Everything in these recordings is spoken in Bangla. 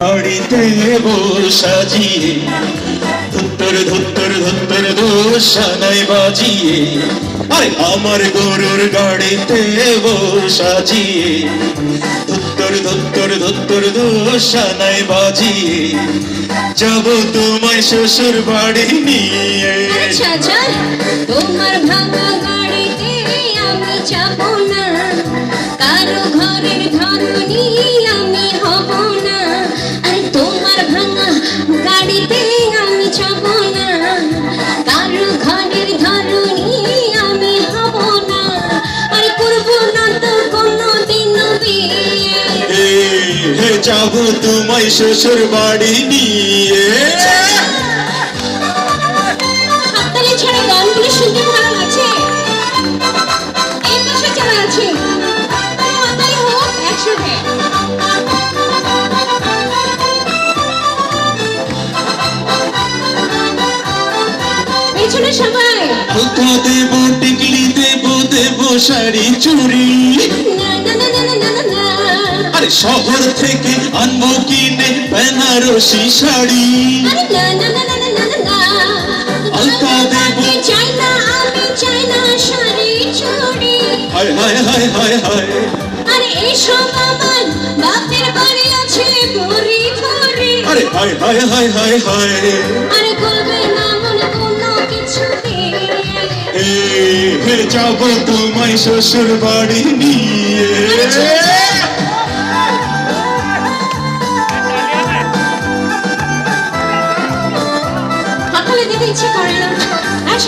বাড়িতে আরে আমার গরুর গাড়িতে সাজিয়ে ধুত্তর ধুত্তর ধুত্তর দোষানাই বাজিয়ে, যাব তোমায় শ্বশুর বাড়ি নিয়ে। আচ্ছা আচ্ছা তোমার চাবো তুমি শ্বশুর বাড়ি নিয়ে। দেবো টিকলি দেবো দেবো শাড়ি চুরি। না না না না না না আরে শহর থেকে আনব কিনে বেনারসি শাড়ি। হালকা দেব। হায় হায় হায় হায় হায়। আরে এসব আমার বাপের বাড়ি আছে ভরি ভরি আরে হায় হায় হায় হায় হায়। আরে করবে না মনে কোনো কিছু এ, হে যাব তোমায় শ্বশুর বাড়ি নিয়ে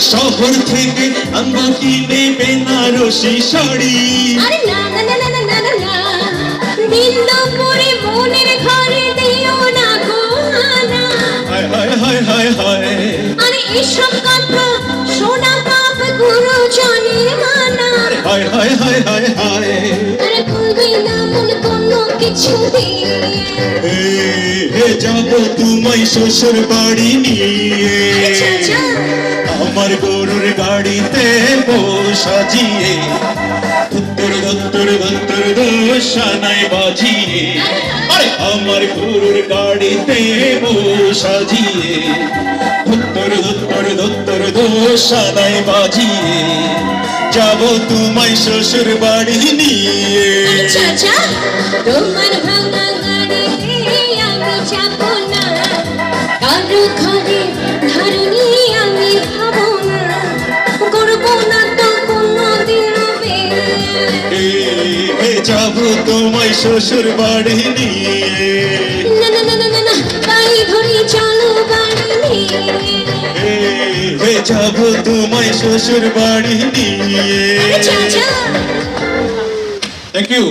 শহর থেকে আনব কিনে বেনারসি শাড়ি। আরে না না না না না না না। বিন্দু পরে মনের ঘরে দিও না গো আনা হায় হায় হায় হায়। আরে এসব কথা সোনা পাপ গুরু জানে মানা হায় হায় হায় হায় হায়। আরে খুলবে না মন কোনো কিছু দিয়ে। হে যাব তোমায় শ্বশুর বাড়ি নিয়ে। আমার গরুর গাড়িতে সাজিয়ে, উত্তর দত্তর দত্তর দোষানায় বাজিয়ে আমার গরুর গাড়িতে সাজিয়ে, উত্তর দত্তর দত্তর দোষানায় বাজিয়ে, যাব তোমায় শ্বশুর বাড়ি নিয়ে। আচ্ছা আচ্ছা তোমার ভাঙা গাড়িতে আমি যাব না। যাব তোমায় শ্বশুর বাড়ি নিয়ে। যাব তোমায় শ্বশুর বাড়ি নিয়ে। Thank you